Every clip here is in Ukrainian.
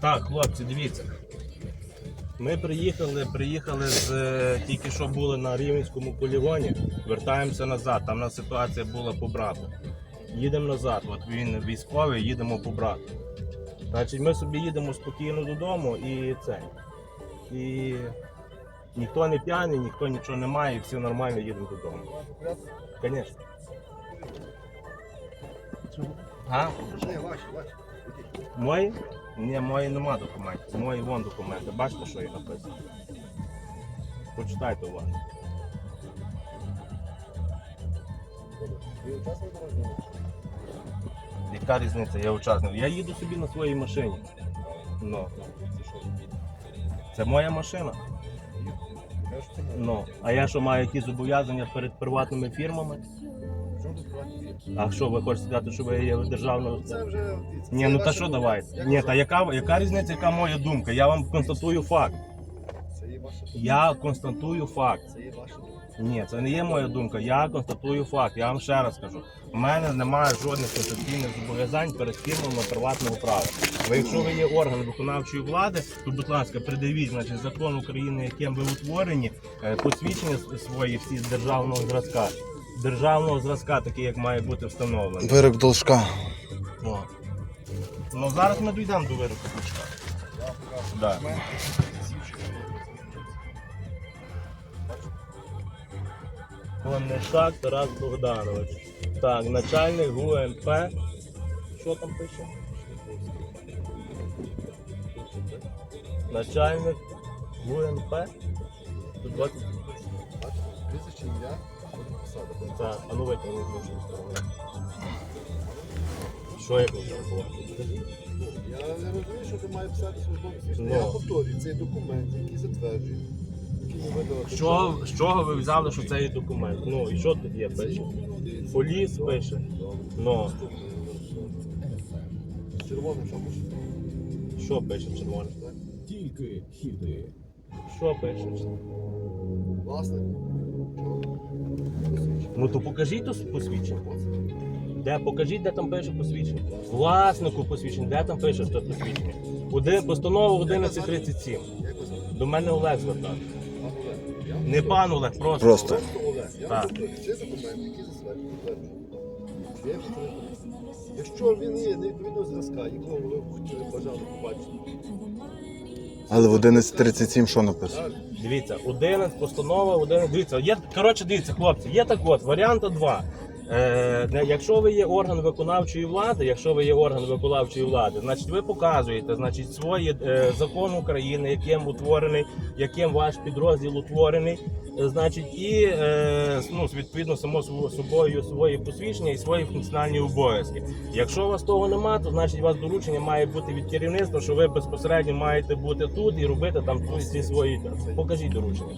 Так, хлопці, дивіться. Ми приїхали, приїхали з е, тільки що були на Рівненському полігоні, вертаємося назад. Там у нас ситуація була по брату. Їдемо назад. От він військовий, їдемо по брату. Значить, ми собі їдемо спокійно додому і це. І ніхто не п'яний, ніхто нічого не має, і все нормально їдемо додому. Звісно. А? Ваші, ваші. Мої? Ні, мої нема документів. Мої вон документи. Бачите, що є написано? Почитайте уважно. Яка різниця? Я учасник. Я їду собі на своїй машині. Ну. Це моя машина. Я. Ну. А я що маю якісь зобов'язання перед приватними фірмами? А що, ви хочете сказати, що ви є державною? Це вже... Ні, ну та що давайте? Ні, та яка, яка різниця, яка моя думка? Я вам констатую факт. Це є ваша думка. Я констатую факт. Це є ваша думка. Ні, це не є моя думка. Я констатую факт. Я вам ще раз кажу. У мене немає жодних конституційних зобов'язань перед фірмами приватного права. Ви, якщо ви є орган виконавчої влади, то, будь ласка, придивіть значить, закон України, яким ви утворені, е, посвідчення свої всі з державного зразка. Державного зразка, такий, як має бути встановлений. Вирок должка. О. Ну зараз ми дійдемо до вироку. Я покажу. Да. Конешак Тарас Богданович. Так, начальник ГУНП. Що там пише? Начальник ГУНП. Тут 20. Бачите? Прізвище, ім'я, посада. Так, а ну витягни з іншої сторони. Що я хотів було? Ну, Я не розумію, що ти має писати свідчення. Ну. Я повторюю, цей документ, який затверджує. Що, з чого ви взяли, що це є документ? Ну і що тут є пише? Поліс пише. Ну, червоним що пише? що пише червоне? Так? Тільки хіти. Що пише? Власник. Ну то покажіть то посвідчення. Де покажіть, де там пише посвідчення. Власнику посвідчення, де там пише що посвідчення. Один, постанова 1137. Як ви знаєте? До мене Олег звертав. Пан Олег. Я вам Не пан Олег, просто. Просто. Олег. Я Так. вам. Якщо він є невідповідного зразка, якого ви хотіли бажали побачити, Але в 11.37 що написано? Дивіться, 11 постанова, 11. Дивіться, є, коротше, дивіться, хлопці, є так от, варіанта 2. Е, якщо ви є орган виконавчої влади, якщо ви є орган виконавчої влади, значить ви показуєте значить, свої е, закон України, яким утворений, яким ваш підрозділ утворений, е, значить, і е, ну, відповідно само собою свої посвідчення і свої функціональні обов'язки. Якщо у вас того немає, то значить у вас доручення має бути від керівництва, що ви безпосередньо маєте бути тут і робити там ці свої. Покажіть доручення.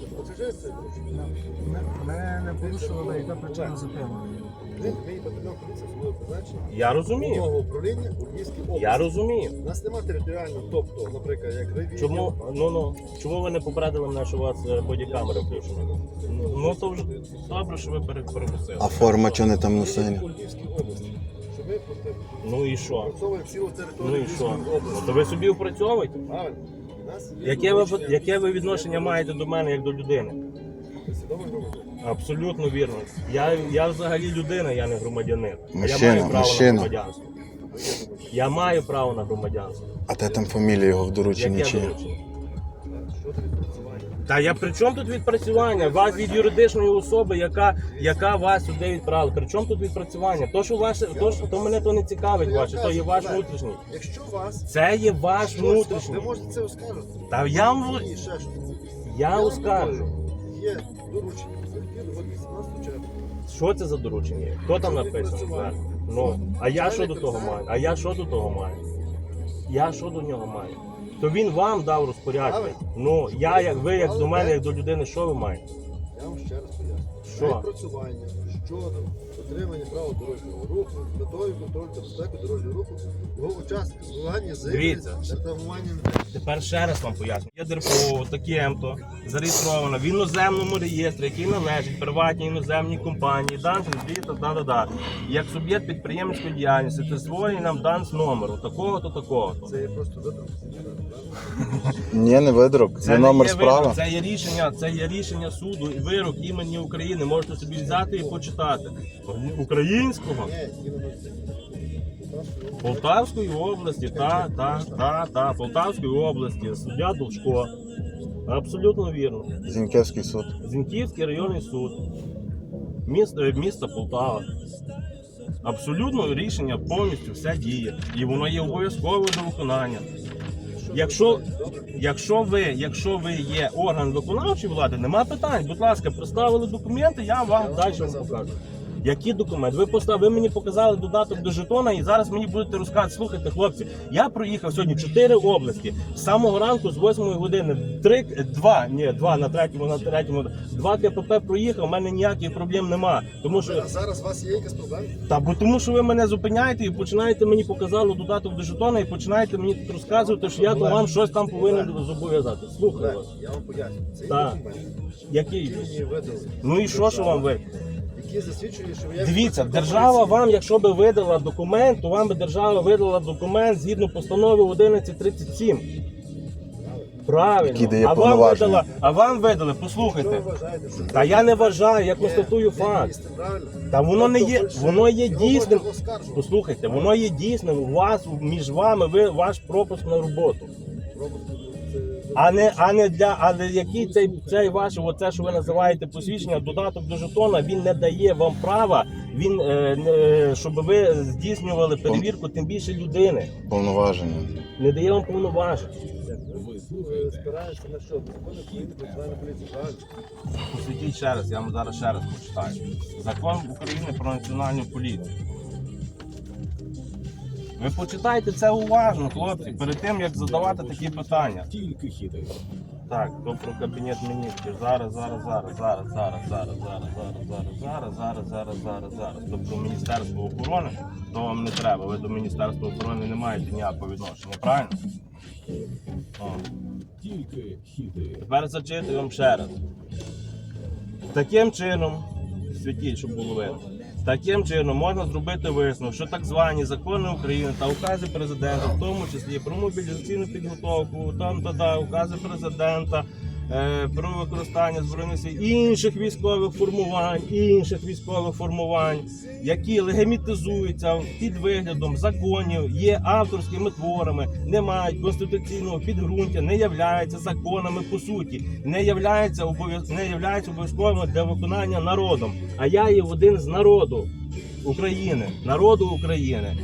Ми не порушували, яка причина зупинки. Ми, ми батальйон поліції своє призначення Я розумію. головного управління у Львівській області. Я розумію. У нас немає територіального, тобто, наприклад, як ревізія. Чому ну ну чому ви не попередили мене, що у вас е, бодікамери включені? Ну то вже добре, що ви пере- перепустили. А форма чого не там на сині? У Львівській області. Що ми проте- Ну і що? працьовуємо цілу Ну територію і що? Львівської Ну, області. то ви собі опрацьовуєте? Правильно. У нас є Яке ви яке ви відношення маєте до мене як до людини? Абсолютно вірно. Я, я взагалі людина, я не громадянин. Мужчина, я маю право мужчина. на громадянство. Я маю право на громадянство. А де там фамілія його в дорученні Яке чи? Що це відпрацювання? Та я при чому тут відпрацювання? Вас від юридичної особи, яка, яка вас сюди відправила. При чому тут відпрацювання? То, що ваше, то, що, то мене то не цікавить ваше, то є ваш внутрішній. Якщо вас Це є ваш щось- внутрішній. ви можете це оскаржити. Та я, вам- ще щось. я вам оскаржу. Є доручення. Відповідно, 18 червня. Що це за доручення? Хто там написано? Ну, а я що до того маю? А я що до того маю? Я що до нього маю? То він вам дав розпорядження. Ну, я як ви, як до мене, як до людини, що ви маєте? Я вам ще раз поясню. Що? Відпрацювання щодо дотримання правил дорожнього руху, з метою контролю та безпеки дорожнього руху, його учасник змагання Дивіться. з. Тепер ще раз вам поясню. Є ДРПО, таким-то, зареєстровано в іноземному реєстрі, який належить приватній іноземній компанії, данс, звіта, да-да-да. Як суб'єкт підприємницької діяльності, присвоєний нам данс номеру, такого-то, такого-то. Це є просто видрuk. Ні, не видрок. Це не номер є справи. Це є рішення, це є рішення суду і вирок імені України. Можете собі взяти і почитати. Українського іменно це. Полтавської області, та, та, та, та, Полтавської області, суддя Довжко. Абсолютно вірно. Зіньківський суд. Зіньківський районний суд, місто, е, місто Полтава. Абсолютно рішення повністю все діє. І воно є обов'язково до виконання. Якщо, якщо, ви, якщо ви є орган виконавчої влади, нема питань. Будь ласка, представили документи, я вам далі покажу. Які документи? Ви постав, ви мені показали додаток до жетона, і зараз мені будете розказувати. Слухайте, хлопці, я проїхав сьогодні чотири області з самого ранку, з 8 години. Три, два, ні, два на третьому, на третьому, два КПП проїхав. У мене ніяких проблем нема. Тому що А зараз у вас є якась проблема? та бо тому, що ви мене зупиняєте і починаєте мені показали додаток до жетона, і починаєте мені тут розказувати, що я то вам щось там повинен зобов'язати. Слухаю вас. я вам поясню. Це є документ, Який? який мені видали. Ну і що, що вам ви? Який засвідчує, що ви є Дивіться, держава вам, якщо би видала документ, то вам би держава видала документ згідно постанови 1137. Правильно. Дає а вам повноваження. видала, а вам видали, послухайте. вважаєте, що Та я не вважаю, я констатую факт. Та воно не є, Тобто, воно є дійсним. Послухайте, воно є дійсним у вас між вами, ви ваш пропуск на роботу. А не, а не для, але який цей, цей ваш, оце, що ви називаєте посвідчення, додаток до жетона, він не дає вам права, він, е, не, щоб ви здійснювали перевірку, тим більше людини. Повноваження. Не дає вам повноважень. Ви Ви на що? Закон України про національну поліцію, правильно? Посвітіть ще раз, я вам зараз ще раз почитаю. Закон України про національну поліцію. Ви почитайте це уважно, хлопці, перед тим як задавати такі питання. тільки хіти. Так, то про кабінет міністрів. Зараз, зараз, зараз, зараз, зараз, зараз, зараз, зараз, зараз, зараз, зараз, зараз, зараз, зараз. То про Міністерство охорони, то вам не треба. Ви до Міністерства охорони не маєте ніякого відношення, правильно? Тільки хіти. Тепер зачитую вам ще раз. Таким чином, світіть, щоб було видно. Таким чином можна зробити висновок, що так звані закони України та укази президента, в тому числі про мобілізаційну підготовку, там та та укази президента. Е, Про використання збройних сил інших військових формувань, інших військових формувань, які легімітизуються під виглядом законів, є авторськими творами, не мають конституційного підґрунтя, не являються законами по суті, не являються обов'язковими для виконання народом. А я є один з народу України, народу України.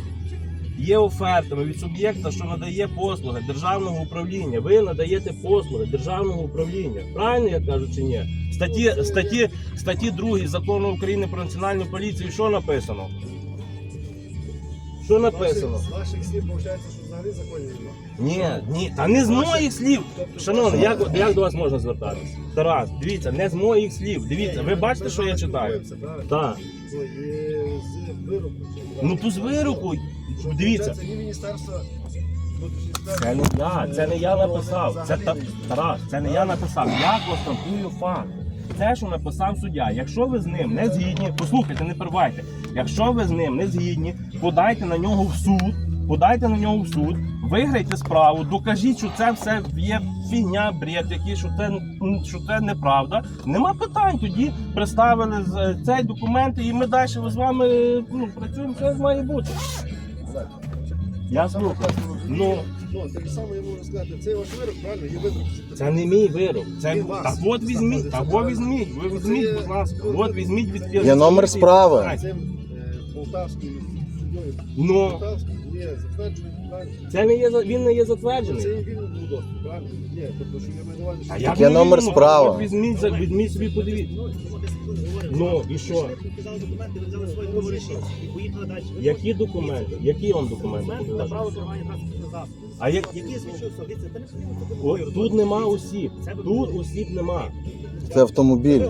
Є офертами від суб'єкта, що надає послуги державного управління. Ви надаєте послуги державного управління. Правильно я кажу чи ні? Статті, статті, статті 2 закону України про національну поліцію. Що написано? Що написано? З ваших слів виходить, що взагалі законів немає. Ні, ні, та не з моїх слів. Шановний, як, як до вас можна звертатися? Тарас, дивіться, не з моїх слів. Дивіться, ви бачите, що я читаю? Так. Ну, є з вироку. Ну то з вироку. Що, Дивіться. Це ні міністерство. Це не я, це не я написав. Це та, Тарас, це не я написав. Я констатую факт. Це, що написав суддя. Якщо ви з ним не згідні, послухайте, не перебивайте. Якщо ви з ним не згідні, подайте на нього в суд, подайте на нього в суд, виграйте справу, докажіть, що це все є фігня, бред, який, що це, що це неправда. Нема питань. Тоді представили з- цей документ, і ми далі з вами ну, працюємо, що має бути. Я слухаю. Ну. Ну, так само я можу сказати, це ваш вирок, правильно? Є вирок. Це не мій вирок. Це Він вас так от візьміть, так от візьміть, ви візьміть, будь ласка. От візьміть від Є номер справи. Цим е, полтавським суддєю Ну полтавським затверджений, це не є за- він не є Це затверджений. є вільний був доступ, правильно? Ні, тобто, що я маю на увазі, А як номер справи. От Візьміть за- візьміть собі, подивіться. Ну і що? Показали документи, ви взяли свої говорити і поїхали далі. Ви Які документи? Які вам документи? документи на показати? право керування транспортним засобом. А як Які свідчуються, дивіться, це не потрібно це От тут нема осіб. Тут осіб нема. Це автомобіль.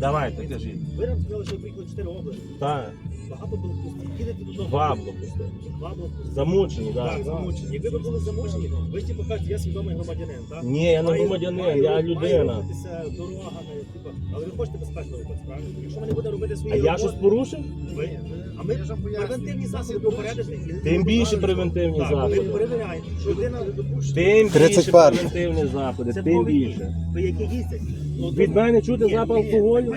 Давайте, кажіть. Ви нам сказали, що ви приїхали в чотири області. Так. Багато блокпостів. Їдете додому. Два блокпости. Два блокпости. Замучені, Так, так. замучені. Якби ви були замучені, ви ж типу кажете, я свідомий громадянин, так? Ні, я не Має- громадянин, має- я має людина. рухатися дорогами, типу, але ви хочете безпечно рухатися, правильно? Якщо ми не будемо робити свої А я щось порушив? ви, а ми превентивні засоби попередити. Тим більше превентивні Так, ми заходи. перевіряємо, що людина Тим більше 31. превентивні заходи, це тим більше. Ви які їздять? Від мене чути запах ні, алкоголю?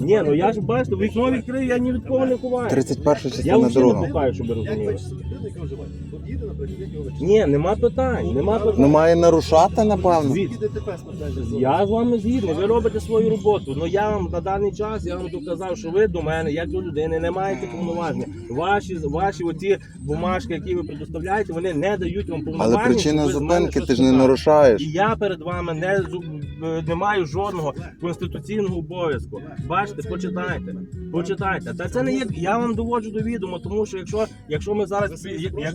Ні, ну я ж бачите, вікно відкрию, я ні від кого не ховаю. 31 Я частина взагалі не пухаю, щоб ви розуміли. Яка вживає? От їде, наприклад, як його? Ні, нема питань, нема Ну питань. має нарушати, напевно. Звід- Їде ДТП смертельне. Я з вами згідний, ви робите свою роботу. Ну я вам на даний час я вам доказав, що ви до мене, як до людини, не маєте повноваження. Ваші ваші оці бумажки, які ви предоставляєте, вони не дають вам повноваження. Але причина щоб ви з мене зупинки щось ти ж не питали. нарушаєш. І я перед вами не, зу- е, не маю жодного конституційного обов'язку. Бачите, почитайте. Почитайте. Та це не є. Я вам доводжу до відома, тому що якщо, якщо ми зараз як,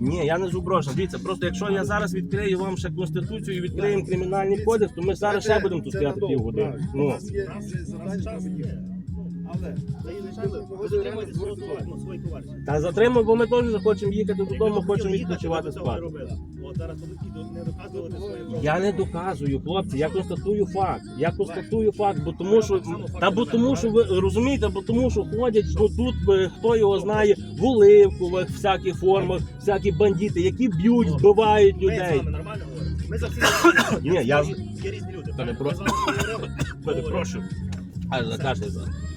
ні, я не зуброшен. Дивіться, просто якщо я зараз відкрию вам ще конституцію і відкриємо кримінальний кодекс, то ми зараз ще будемо тут стояти півгодини. У Ну. Нас є завдання, щоб їхати. Ви затримуєте свої товариші. та затримуй, бо ми теж захочемо їхати додому, хочемо відпочивати спати. От зараз не доказували свої. Я не доказую, хлопці, я констатую факт. Я констатую факт, бо тому що та бо тому, що ви розумієте, бо тому, що ходять ну, тут е, хто його знає, в оливкових всяких формах, всякі бандити, які б'ють, вбивають людей. Ми за всі Ні, я- є різні люди. Перепрошую.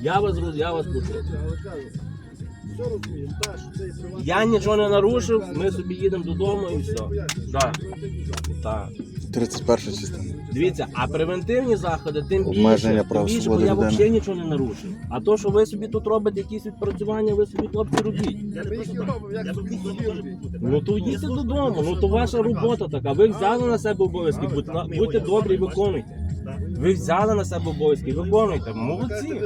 Я вас роз- я вас почув. Так. Я нічого не нарушив, ми собі їдемо додому і все. Да. Так. 31 частина. Дивіться, а превентивні заходи тим більше, Обмеження тим прав більше, бо свободи я людини. взагалі нічого не нарушив. А то, що ви собі тут робите якісь відпрацювання, ви собі хлопці робіть. Я їх так. як собі бути. Ну то йдіть додому, ну то ваша робота така. Ви взяли на себе обов'язки, будьте, будьте добрі, виконуйте. Ви взяли на себе обов'язки, виконуйте. Молодці.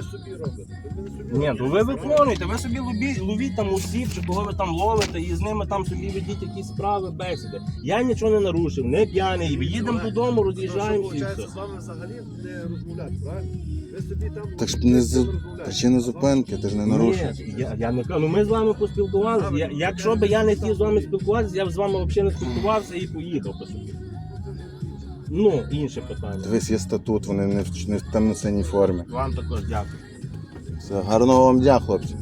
Ні, то ви виконуєте, ви собі ловіть, ловіть там усіх, чи кого ви там ловите, і з ними там собі ведіть якісь справи, бесіди. Я нічого не нарушив, не п'яний. Їдемо додому, роз'їжджаємося і все. виходить, з вами взагалі не розмовляти, правильно? Ви собі там... Так ж не з причина зупинки, ти ж не нарушив. Ні, я, я не кажу, ну ми з вами поспілкувалися. Я, якщо б я не хотів з вами спілкуватися, я б з вами взагалі не спілкувався і поїхав по собі. Ну, інше питання. Дивись, є статут, вони не в, не в темно-синій формі. Вам також дякую. Все, гарного вам дня, хлопці.